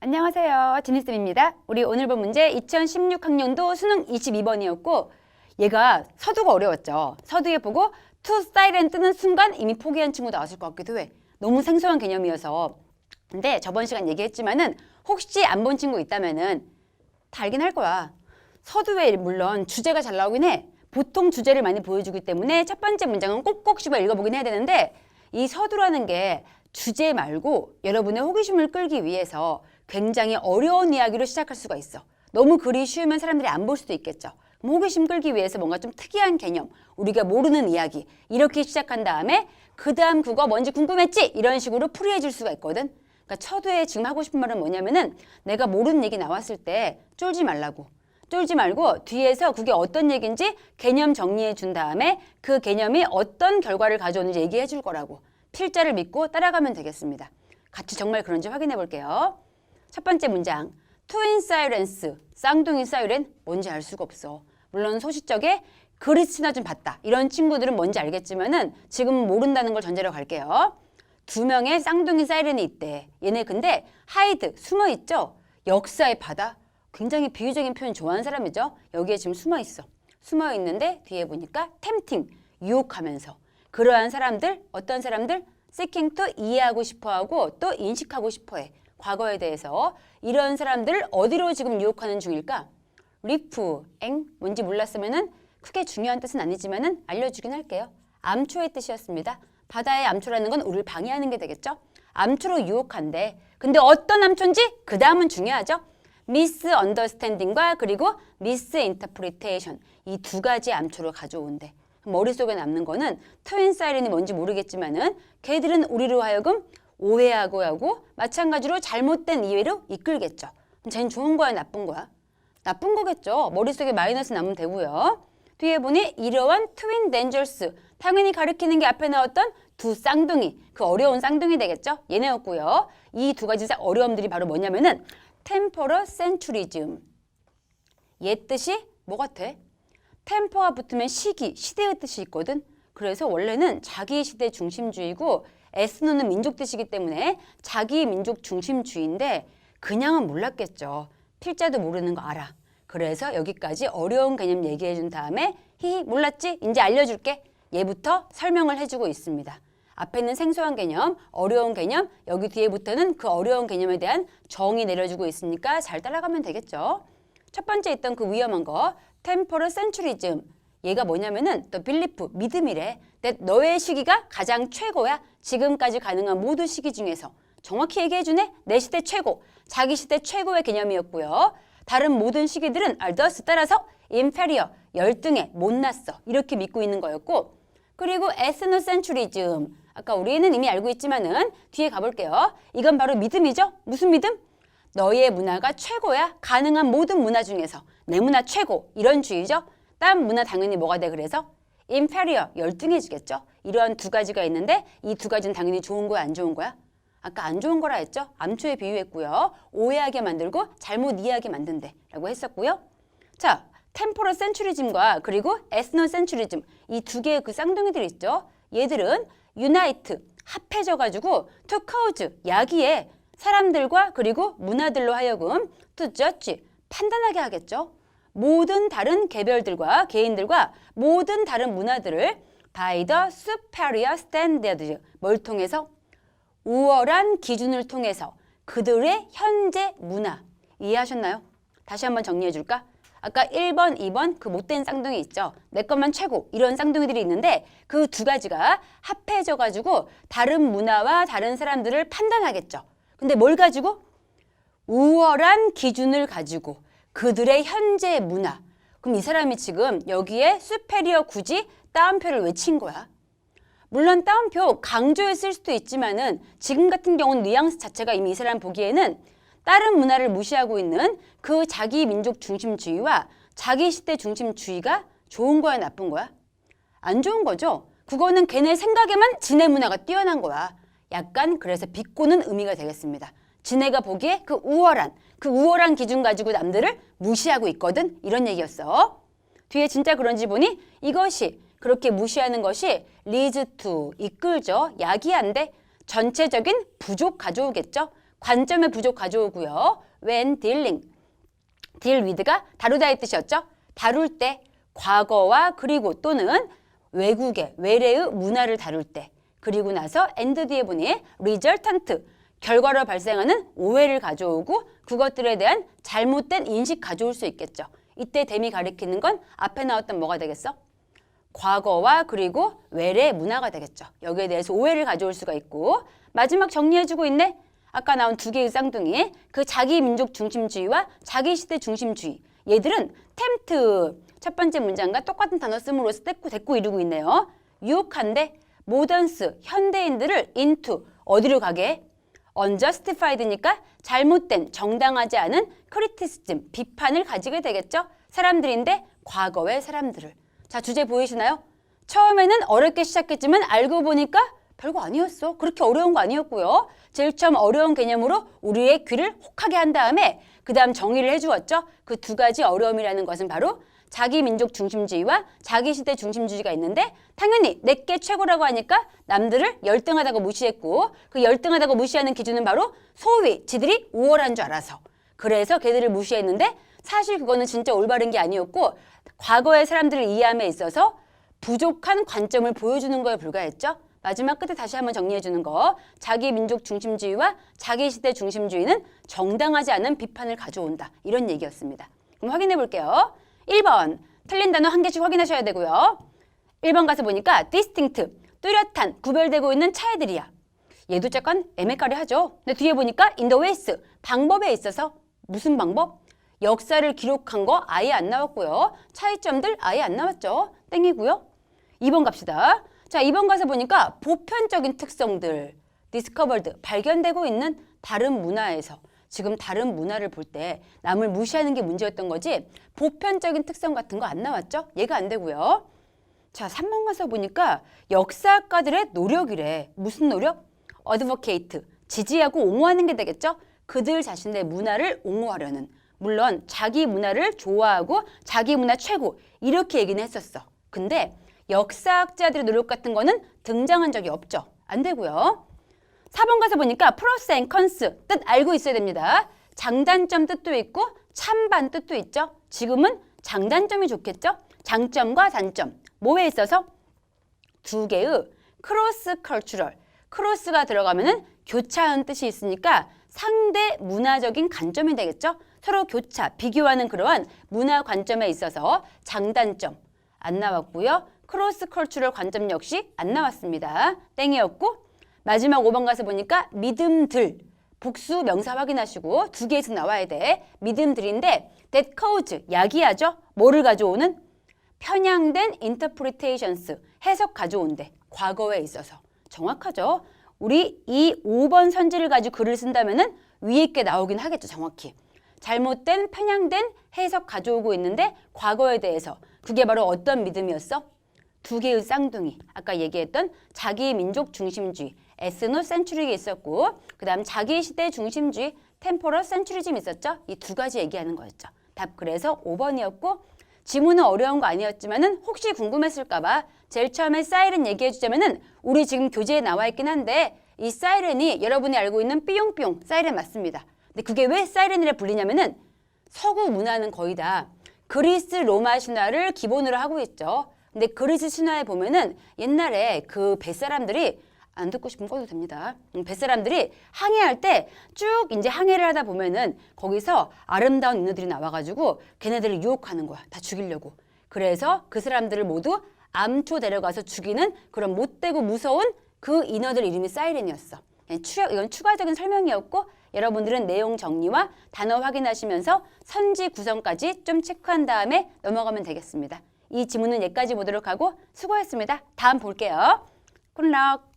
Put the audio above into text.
안녕하세요. 지니쌤입니다. 우리 오늘 본 문제 2016학년도 수능 22번이었고 얘가 서두가 어려웠죠. 서두에 보고 투 사이렌 뜨는 순간 이미 포기한 친구 나왔을 것 같기도 해. 너무 생소한 개념이어서. 근데 저번 시간 얘기했지만은 혹시 안 본 친구 있다면은 다 알긴 할 거야. 서두에 물론 주제가 잘 나오긴 해. 보통 주제를 많이 보여주기 때문에 첫 번째 문장은 꼭꼭 씹어 읽어보긴 해야 되는데 이 서두라는 게 주제 말고 여러분의 호기심을 끌기 위해서 굉장히 어려운 이야기로 시작할 수가 있어. 너무 글이 쉬우면 사람들이 안 볼 수도 있겠죠. 호기심 끌기 위해서 뭔가 좀 특이한 개념, 우리가 모르는 이야기 이렇게 시작한 다음에 그 다음 그거 뭔지 궁금했지? 이런 식으로 풀이해 줄 수가 있거든. 그러니까 첫회에 지금 하고 싶은 말은 뭐냐면은 내가 모르는 얘기 나왔을 때 쫄지 말라고. 쫄지 말고 뒤에서 그게 어떤 얘기인지 개념 정리해 준 다음에 그 개념이 어떤 결과를 가져오는지 얘기해 줄 거라고. 필자를 믿고 따라가면 되겠습니다. 같이 정말 그런지 확인해 볼게요. 첫 번째 문장. 트윈 사이렌스, 쌍둥이 사이렌 뭔지 알 수가 없어. 물론 소시적에 그리스나 좀 봤다. 이런 친구들은 뭔지 알겠지만은 지금 모른다는 걸 전제로 갈게요. 두 명의 쌍둥이 사이렌이 있대. 얘네 근데 하이드, 숨어 있죠? 역사의 바다. 굉장히 비유적인 표현 좋아하는 사람이죠? 여기에 지금 숨어 있어. 숨어 있는데 뒤에 보니까 템팅, 유혹하면서. 그러한 사람들, 어떤 사람들? to 이해하고 싶어 하고 또 인식하고 싶어 해. 과거에 대해서. 이런 사람들을 어디로 지금 유혹하는 중일까? 리프, 엥? 뭔지 몰랐으면은 크게 중요한 뜻은 아니지만은 알려주긴 할게요. 암초의 뜻이었습니다. 바다의 암초라는 건 우리를 방해하는 게 되겠죠? 암초로 유혹한대. 근데 어떤 암초인지 그 다음은 중요하죠. 미스 언더스탠딩과 그리고 미스 인터프리테이션 이 두 가지 암초를 가져온대. 머릿속에 남는 거는 트윈 사이렌이 뭔지 모르겠지만은 걔들은 우리로 하여금 오해하고 하고 마찬가지로 잘못된 이해로 이끌겠죠. 그럼 쟤는 좋은 거야 나쁜 거야? 나쁜 거겠죠. 머릿속에 마이너스 남으면 되고요. 뒤에 보니 이러한 트윈 덴저스 당연히 가리키는 게 앞에 나왔던 두 쌍둥이 그 어려운 쌍둥이 되겠죠. 얘네였고요. 이 두 가지 사- 어려움들이 바로 뭐냐면은 템퍼럴 센츄리즘 얘 뜻이 뭐 같아? 템퍼가 붙으면 시기, 시대의 뜻이 있거든. 그래서 원래는 자기 시대 중심주의고 에스노는 민족 뜻이기 때문에 자기 민족 중심주의인데 그냥은 몰랐겠죠. 필자도 모르는 거 알아. 그래서 여기까지 어려운 개념 얘기해 준 다음에 히히 몰랐지? 이제 알려줄게. 얘부터 설명을 해주고 있습니다. 앞에 있는 생소한 개념, 어려운 개념, 여기 뒤에부터는 그 어려운 개념에 대한 정의 내려주고 있으니까 잘 따라가면 되겠죠. 첫 번째 있던 그 위험한 거, 템퍼럴 센츄리즘. 얘가 뭐냐면은 또 빌리프, 믿음이래. 너의 시기가 가장 최고야. 지금까지 가능한 모든 시기 중에서. 정확히 얘기해 주네. 내 시대 최고. 자기 시대 최고의 개념이었고요. 다른 모든 시기들은 thus 따라서 inferior, 열등해, 못났어. 이렇게 믿고 있는 거였고. 그리고 에스노센츄리즘. 아까 우리는 이미 알고 있지만은 뒤에 가볼게요. 이건 바로 믿음이죠. 무슨 믿음? 너의 문화가 최고야. 가능한 모든 문화 중에서 내 문화 최고. 이런 주의죠. 딴 문화 당연히 뭐가 돼 그래서 inferior 열등해지겠죠. 이러한 두 가지가 있는데 이 두 가지는 당연히 좋은 거야 안 좋은 거야? 아까 안 좋은 거라 했죠. 암초에 비유했고요. 오해하게 만들고 잘못 이해하게 만든대 라고 했었고요. 자, 템포럴 센츄리즘과 그리고 에스노 센츄리즘 이 두 개의 그 쌍둥이들이 있죠. 얘들은 유나이트 합해져 가지고 투 카우즈 야기에 사람들과 그리고 문화들로 하여금 투 저지 판단하게 하겠죠. 모든 다른 개별들과 개인들과 모든 다른 문화들을 by the superior standard 뭘 통해서 우월한 기준을 통해서 그들의 현재 문화 이해하셨나요? 다시 한번 정리해 줄까? 아까 1번, 2번 그 못된 쌍둥이 있죠. 내 것만 최고 이런 쌍둥이들이 있는데 그 두 가지가 합해져 가지고 다른 문화와 다른 사람들을 판단하겠죠. 근데 뭘 가지고? 우월한 기준을 가지고 그들의 현재 문화. 그럼 이 사람이 지금 여기에 수페리어 굳이 따옴표를 외친 거야. 물론 따옴표 강조해 쓸 수도 있지만은 지금 같은 경우는 뉘앙스 자체가 이미 이 사람 보기에는 다른 문화를 무시하고 있는 그 자기 민족 중심주의와 자기 시대 중심주의가 좋은 거야 나쁜 거야? 안 좋은 거죠. 그거는 걔네 생각에만 지네 문화가 뛰어난 거야. 약간 그래서 비꼬는 의미가 되겠습니다. 지네가 보기에 그 우월한 그 우월한 기준 가지고 남들을 무시하고 있거든 이런 얘기였어. 뒤에 진짜 그런지 보니 이것이 그렇게 무시하는 것이 리즈 투 이끌죠. 야기한데 전체적인 부족 가져오겠죠. 관점의 부족 가져오고요. when dealing. deal with가 다루다의 뜻이었죠. 다룰 때 과거와 그리고 또는 외국의 외래의 문화를 다룰 때 그리고 나서 end 뒤에 보니 resultant 결과로 발생하는 오해를 가져오고 그것들에 대한 잘못된 인식 가져올 수 있겠죠. 이때 댐이 가리키는 건 앞에 나왔던 뭐가 되겠어? 과거와 그리고 외래 문화가 되겠죠. 여기에 대해서 오해를 가져올 수가 있고 마지막 정리해주고 있네. 아까 나온 두 개의 쌍둥이 그 자기 민족 중심주의와 자기 시대 중심주의 얘들은 템트 첫 번째 문장과 똑같은 단어 씀으로써 대꾸 대꾸 이루고 있네요. 유혹한데 모던스 현대인들을 into 어디로 가게? Unjustified니까 잘못된 정당하지 않은 크리티시즘 비판을 가지게 되겠죠. 사람들인데 과거의 사람들을 자 주제 보이시나요? 처음에는 어렵게 시작했지만 알고 보니까 별거 아니었어. 그렇게 어려운 거 아니었고요. 제일 처음 어려운 개념으로 우리의 귀를 혹하게 한 다음에 그 다음 정의를 해주었죠. 그 두 가지 어려움이라는 것은 바로 자기 민족 중심주의와 자기 시대 중심주의가 있는데 당연히 내게 최고라고 하니까 남들을 열등하다고 무시했고 그 열등하다고 무시하는 기준은 바로 소위 지들이 우월한 줄 알아서 그래서 걔들을 무시했는데 사실 그거는 진짜 올바른 게 아니었고 과거의 사람들을 이해함에 있어서 부족한 관점을 보여주는 거에 불과했죠. 마지막 끝에 다시 한번 정리해 주는 거. 자기 민족 중심주의와 자기 시대 중심주의는 정당하지 않은 비판을 가져온다. 이런 얘기였습니다. 그럼 확인해 볼게요. 1번. 틀린 단어 한 개씩 확인하셔야 되고요. 1번 가서 보니까 distinct. 뚜렷한, 구별되고 있는 차이들이야. 얘도 약간 애매까리 하죠. 근데 뒤에 보니까 in the ways. 방법에 있어서 무슨 방법? 역사를 기록한 거 아예 안 나왔고요. 차이점들 아예 안 나왔죠. 땡이고요. 2번 갑시다. 자, 2번 가서 보니까 보편적인 특성들, discovered, 발견되고 있는 다른 문화에서 지금 다른 문화를 볼 때 남을 무시하는 게 문제였던 거지 보편적인 특성 같은 거 안 나왔죠? 얘가 안 되고요. 자, 3번 가서 보니까 역사학가들의 노력이래. 무슨 노력? advocate, 지지하고 옹호하는 게 되겠죠? 그들 자신의 문화를 옹호하려는. 물론 자기 문화를 좋아하고 자기 문화 최고 이렇게 얘기는 했었어. 근데 역사학자들의 노력 같은 거는 등장한 적이 없죠. 안 되고요. 4번 가서 보니까 프로스 앤 컨스 뜻 알고 있어야 됩니다. 장단점 뜻도 있고 찬반 뜻도 있죠. 지금은 장단점이 좋겠죠. 장점과 단점. 뭐에 있어서 두 개의 크로스 컬처럴 크로스가 들어가면은 교차하는 뜻이 있으니까 상대 문화적인 관점이 되겠죠. 서로 교차, 비교하는 그러한 문화 관점에 있어서 장단점 안 나왔고요. 크로스 컬처럴 관점 역시 안 나왔습니다. 땡이었고 마지막 5번 가서 보니까 믿음들 복수 명사 확인하시고 두 개에서 나와야 돼. 믿음들인데 that cause 야기하죠. 뭐를 가져오는 편향된 interpretations 해석 가져온대. 과거에 있어서 정확하죠. 우리 이 5번 선지를 가지고 글을 쓴다면은 위에 있게 나오긴 하겠죠. 정확히. 잘못된 편향된 해석 가져오고 있는데 과거에 대해서 그게 바로 어떤 믿음이었어? 두 개의 쌍둥이 아까 얘기했던 자기 민족 중심주의 에스노 센츄리가 있었고 그다음 자기 시대 중심주의 템포럴 센츄리즘 있었죠. 이 두 가지 얘기하는 거였죠. 답 그래서 5번이었고 지문은 어려운 거 아니었지만은 혹시 궁금했을까 봐 제일 처음에 사이렌 얘기해 주자면은 우리 지금 교재에 나와 있긴 한데 이 사이렌이 여러분이 알고 있는 삐용삐용 사이렌 맞습니다. 근데 그게 왜 사이렌이라 불리냐면은 서구 문화는 거의 다 그리스 로마 신화를 기본으로 하고 있죠. 근데 그리스 신화에 보면은 옛날에 그 뱃사람들이 안 듣고 싶으면 꺼도 됩니다. 음, 뱃사람들이 항해할 때 쭉 이제 항해를 하다 보면은 거기서 아름다운 인어들이 나와가지고 걔네들을 유혹하는 거야. 다 죽이려고. 그래서 그 사람들을 모두 암초 데려가서 죽이는 그런 못되고 무서운 그 인어들 이름이 사이렌이었어. 예, 추, 이건 추가적인 설명이었고 여러분들은 내용 정리와 단어 확인하시면서 선지 구성까지 좀 체크한 다음에 넘어가면 되겠습니다. 이 지문은 여기까지 보도록 하고 수고했습니다. 다음 볼게요. 굿럭.